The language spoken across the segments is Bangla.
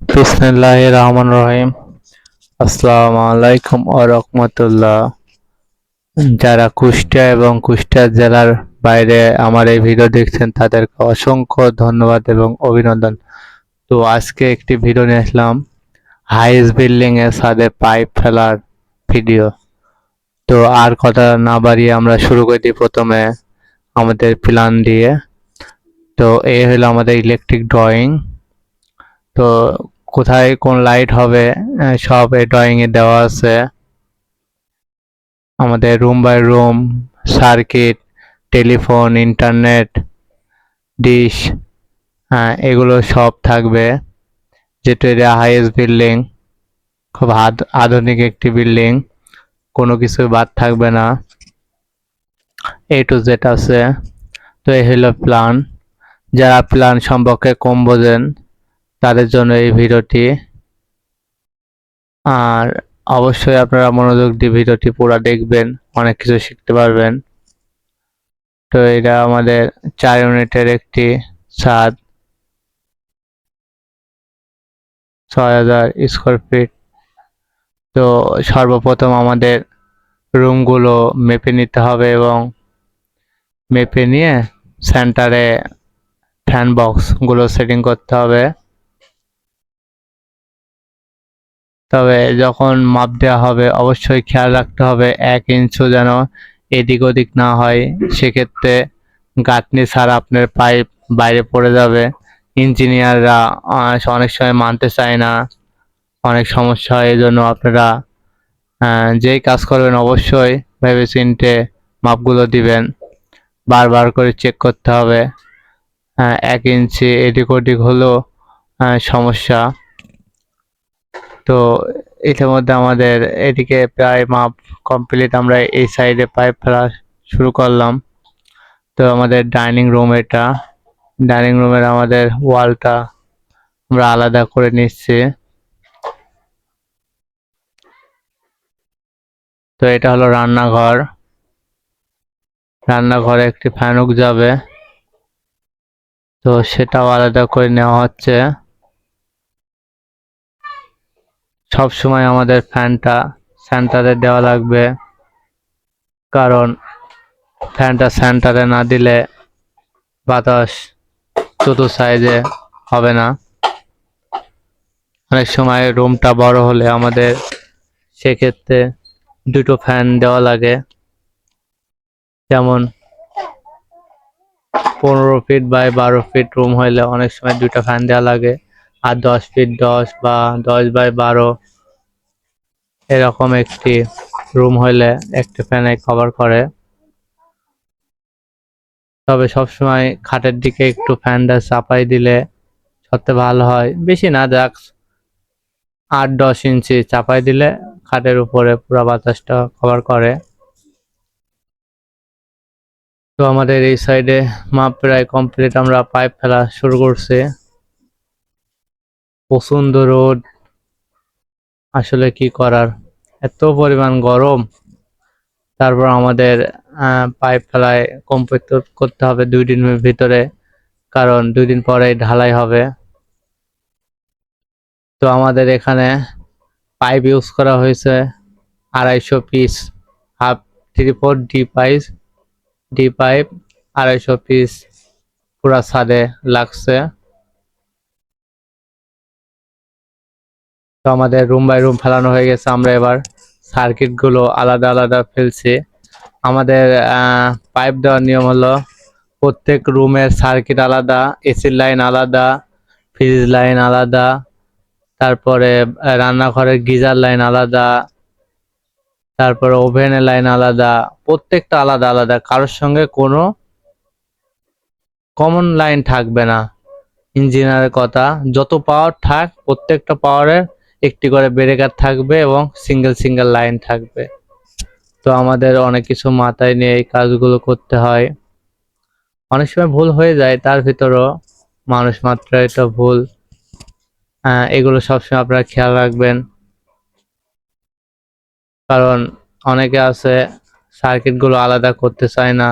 বিসমিল্লাহ রহমান রহিম। আসসালামু আলাইকুম ও রহমতুল্লাহ। যারা কুষ্টিয়া এবং কুষ্টিয়া জেলার বাইরে আমার এই ভিডিও দেখছেন, তাদেরকে অসংখ্য ধন্যবাদ এবং অভিনন্দন। তো আজকে একটি ভিডিও নিয়ে আসলাম। হাইস বিল্ডিং এর সাথে পাইপ ফেলার ভিডিও। তো আর কথা না বাড়িয়ে আমরা শুরু করে দিই প্রথমে আমাদের প্ল্যান দিয়ে। তো এই হলো আমাদের ইলেকট্রিক ড্রয়িং। তো কোথায় কোন লাইট হবে? সব এই ড্রয়িং এ দেওয়া আছে। আমাদের room by room circuit telephone internet dish এগুলো সব থাকবে। যেটা এটা হাইয়েস্ট বিল্ডিং খুব আধ- আধুনিক একটি বিল্ডিং কোনো কিছু বাদ থাকবে না। এ টু জেড আছে। তো এই হলো প্ল্যান যারা প্ল্যান সম্পর্কে কম বোঝেন তাদের জন্য এই ভিডিওটি। আর অবশ্যই আপনারা মনোযোগ দিয়ে ভিডিওটি পুরো দেখবেন, অনেক কিছু শিখতে পারবেন। তো এটা আমাদের চার ইউনিটের একটি ছাদ। ছয় হাজার স্কোয়ার ফিট। তো সর্বপ্রথম আমাদের রুমগুলো মেপে নিতে হবে এবং মেপে নিয়ে সেন্টারে ফ্যান বক্সগুলো সেটিং করতে হবে। তবে যখন মাপ দেওয়া হবে, অবশ্যই খেয়াল রাখতে হবে এক ইঞ্চও যেন এদিক ওদিক না হয়। সেক্ষেত্রে গাঁথনি ছাড়া আপনার পাইপ বাইরে পড়ে যাবে। ইঞ্জিনিয়াররা অনেক সময় মানতে চায় না। অনেক সমস্যা হয় এই জন্য আপনারা যেই কাজ করবেন অবশ্যই ভেবে চিনতে মাপগুলো দিবেন। বারবার করে চেক করতে হবে। এক ইঞ্চি এদিক ওদিক হলেও সমস্যা। তো এটার মধ্যে আমাদের এদিকে প্রায় মাপ কমপ্লিট আমরা এই সাইডে পাইপ ফেলা শুরু করলাম। তো আমাদের ডাইনিং রুম এটা ডাইনিং রুমের আমাদের ওয়ালটা আমরা আলাদা করে নিচ্ছি। তো এটা হলো রান্নাঘর। রান্নাঘরে একটি ফ্যানুক যাবে। তো সেটাও আলাদা করে নেওয়া হচ্ছে। সব সময় আমাদের ফ্যানটা সেন্টারে দেওয়া লাগবে। কারণ ফ্যানটা সেন্টারে না দিলে বাতাস চতুর সাইজে হবে না। অনেক সময় রুমটা বড় হলে আমাদের সেক্ষেত্রে দুটো ফ্যান দেওয়া লাগে। যেমন পনেরো ফিট বাই বারো ফিট রুম হইলে অনেক সময় দুটো ফ্যান দেওয়া লাগে। আর দশ ফিট দশ বা দশ বাই বারো এরকম একটি রুম হইলে একটি ফ্যানে কভার করে। তবে সবসময় খাটের দিকে একটু ফ্যানটা চাপাই দিলে সবথেকে ভালো হয়। বেশি না যাক, আট দশ ইঞ্চি চাপাই দিলে খাটের উপরে পুরো বাতাসটা কভার করে। তো আমাদের এই সাইডে মাপ প্রায় কমপ্লিট আমরা পাইপ ফেলা শুরু করছি। প্রচণ্ড রোদ। আসলে কি করার? এত পরিমাণ গরম। তারপর আমাদের পাইপ ফেলায় কমপ্লিট করতে হবে দুই দিনের ভিতরে, কারণ দুই দিন পরে ঢালাই হবে। তো আমাদের এখানে পাইপ ইউজ করা হয়েছে আড়াইশো piece half three four D pipe D pipe আড়াইশো পিস পুরা ছাদে লাগছে। তো আমাদের রুম বাই রুম ফেলানো হয়ে গেছে আমরা এবার। সার্কিটগুলো আলাদা আলাদা ফেলছি। আমাদের পাইপ দেওয়ার নিয়ম হলো প্রত্যেক রুমের সার্কিট আলাদা এসির লাইন আলাদা ফ্রিজ লাইন আলাদা, তারপরে রান্নাঘরের গিজার লাইন আলাদা, তারপরে ওভেনের লাইন আলাদা, প্রত্যেকটা আলাদা আলাদা। কারোর সঙ্গে কোনো কমন লাইন থাকবে না। ইঞ্জিনিয়ারের কথা, যত পাওয়ার থাক, প্রত্যেকটা পাওয়ারের একটি করে ব্রেকার থাকবে এবং সিঙ্গেল সিঙ্গেল লাইন থাকবে। তো আমাদের অনেক কিছু মাথায় নিয়ে এই কাজগুলো করতে হয়। অনেক সময় ভুল হয়ে যায়, তার ভিতরেও মানুষ মাত্রায় তো ভুল। এগুলো সবসময় আপনারা খেয়াল রাখবেন। কারণ অনেকে আছে, সার্কিটগুলো আলাদা করতে চায় না।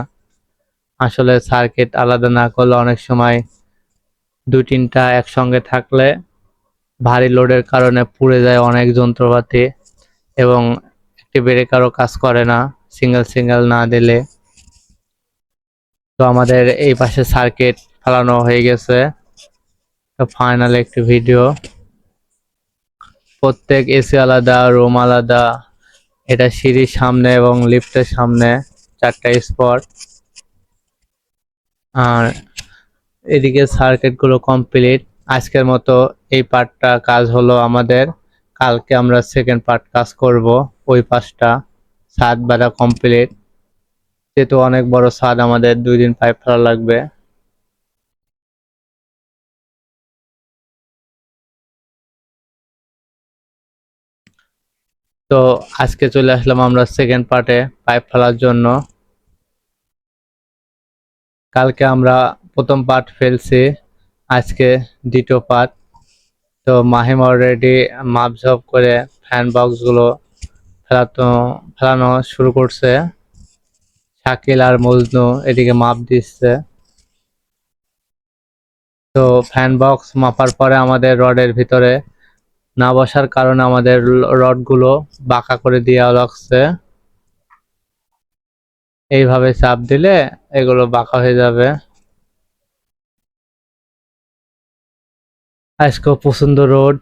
আসলে সার্কিট আলাদা না করলে অনেক সময় দু তিনটা একসঙ্গে থাকলে ভারী লোডের কারণে পুড়ে যায় অনেক যন্ত্রপাতি এবং একটি ব্রেকারও কাজ করে না সিঙ্গেল সিঙ্গেল না দিলে। তো আমাদের এই পাশে সার্কিট ফেলানো হয়ে গেছে। তো ফাইনাল একটি ভিডিও প্রত্যেক এসি আলাদা রুম আলাদা। এটা সিঁড়ির সামনে এবং লিফটের সামনে চারটা স্পট আর এদিকে সার্কিটগুলো কমপ্লিট আজকের মতো এই পার্টটা কাজ হলো আমাদের। কালকে আমরা সেকেন্ড পার্ট কাজ করব। ওই পাশটা ছাদ বাঁধা কমপ্লিট যেহেতু অনেক বড় ছাদ আমাদের, দুই দিন পাইপ ফেলা লাগবে। তো আজকে চলে আসলাম আমরা সেকেন্ড পার্টে পাইপ ফেলার জন্য। কালকে আমরা প্রথম পার্ট ফেলছি। আজকে দ্বিতীয় পার্ট তো মাহিম অলরেডি মাপঝপ করে ফ্যান বক্সগুলো ফেলাতো, ফেলানো শুরু করছে। শাকিল আর মজনু এদিকে মাপ দিচ্ছে। তো ফ্যান বক্স মাপার পরে আমাদের রডের ভিতরে না বসার কারণে আমাদের রডগুলো বাঁকা করে দেওয়া লাগছে। এইভাবে চাপ দিলে এগুলো বাঁকা হয়ে যাবে। আজকে পছন্দ রোড।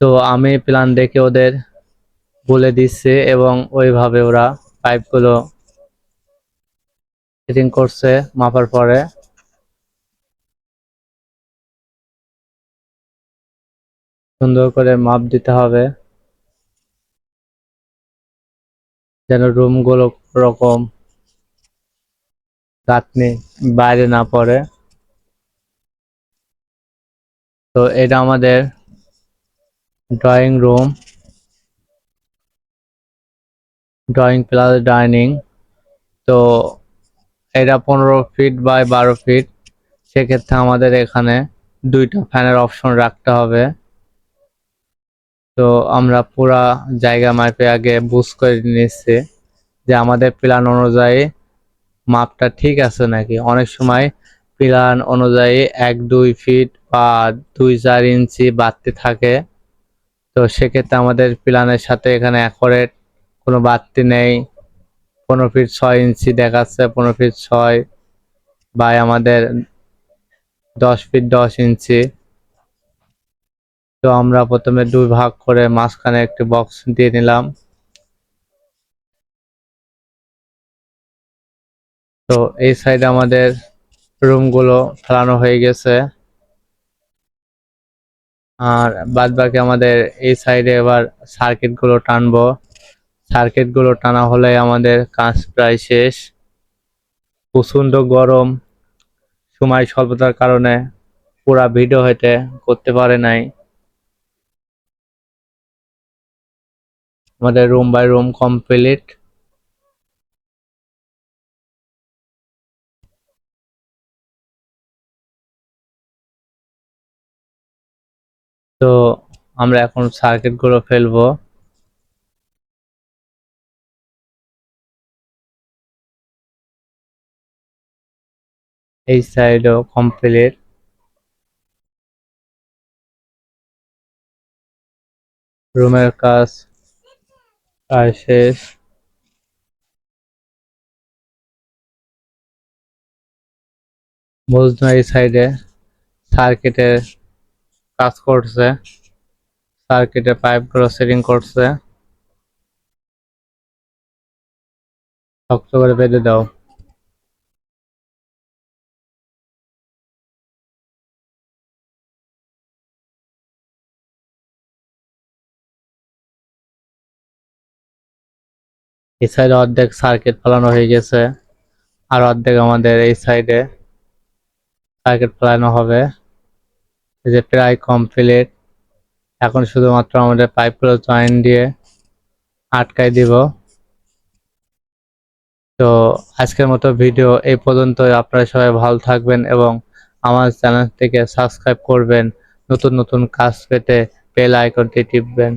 তো আমি প্ল্যান দেখে ওদের বলে দিচ্ছে এবং ওইভাবে ওরা পাইপগুলো ফিটিং করছে মাপার পরে। সুন্দর করে মাপ দিতে হবে। যেন রুমগুলো রকম গাঁথনি বাইরে না পড়ে। তো এটা আমাদের drawing room drawing plus dining তো এটা পনেরো ফিট বাই বারো ফিট সেক্ষেত্রে আমাদের এখানে দুইটা ফ্যানের অপশন রাখতে হবে। তো আমরা পুরা জায়গা মাপে আগে বুঝ করে নিচ্ছি যে আমাদের প্ল্যান অনুযায়ী মাপটা ঠিক আছে নাকি? অনেক সময় প্ল্যান অনুযায়ী এক, দুই ফিট দুই চার ইঞ্চি বাড়তে থাকে। তো সেক্ষেত্রে আমাদের প্ল্যানের সাথে এখানে অ্যাকোরেট কোনো বাড়তি নেই। পনেরো ফিট ছয় ইঞ্চি দেখাচ্ছে, পনেরো ফিট ছয় বাই আমাদের দশ ফিট দশ ইঞ্চি। তো আমরা প্রথমে দুই ভাগ করে মাঝখানে একটি বক্স দিয়ে নিলাম। তো এই সাইডে আমাদের রুমগুলো ফেলানো হয়ে গেছে। আর বাদ বাকি আমাদের এই সাইডে এবার সার্কিটগুলো টানবো। সার্কিটগুলো টানা হলে আমাদের কাজ প্রায় শেষ। প্রচণ্ড গরম। সময় স্বল্পতার কারণে পুরা ভিডিও হইতে করতে পারে নাই। আমাদের রুম বাই রুম কমপ্লিট তো আমরা এখন সার্কিটগুলো ফেলব। এই সাইডও কমপ্লিট রুমের কাজ প্রায় শেষ। মজনু এই সাইডে সার্কিটের কাজ করছে সার্কিটের পাইপগুলো সেটিং করছে। শক্ত করে বেঁধে দাও। এই সাইডে অর্ধেক সার্কিট ফেলানো হয়ে গেছে, আর অর্ধেক আমাদের এই সাইডে সার্কিট ফেলানো হবে। যে প্রায় কমপ্লিট এখন শুধুমাত্র আমাদের পাইপগুলো জয়েন দিয়ে আটকাই দিব। তো আজকের মতো ভিডিও এই পর্যন্ত আপনারা সবাই ভালো থাকবেন এবং আমার চ্যানেল থেকে সাবস্ক্রাইব করবেন। নতুন নতুন কাজ পেতে বেল আইকনটি টিপবেন।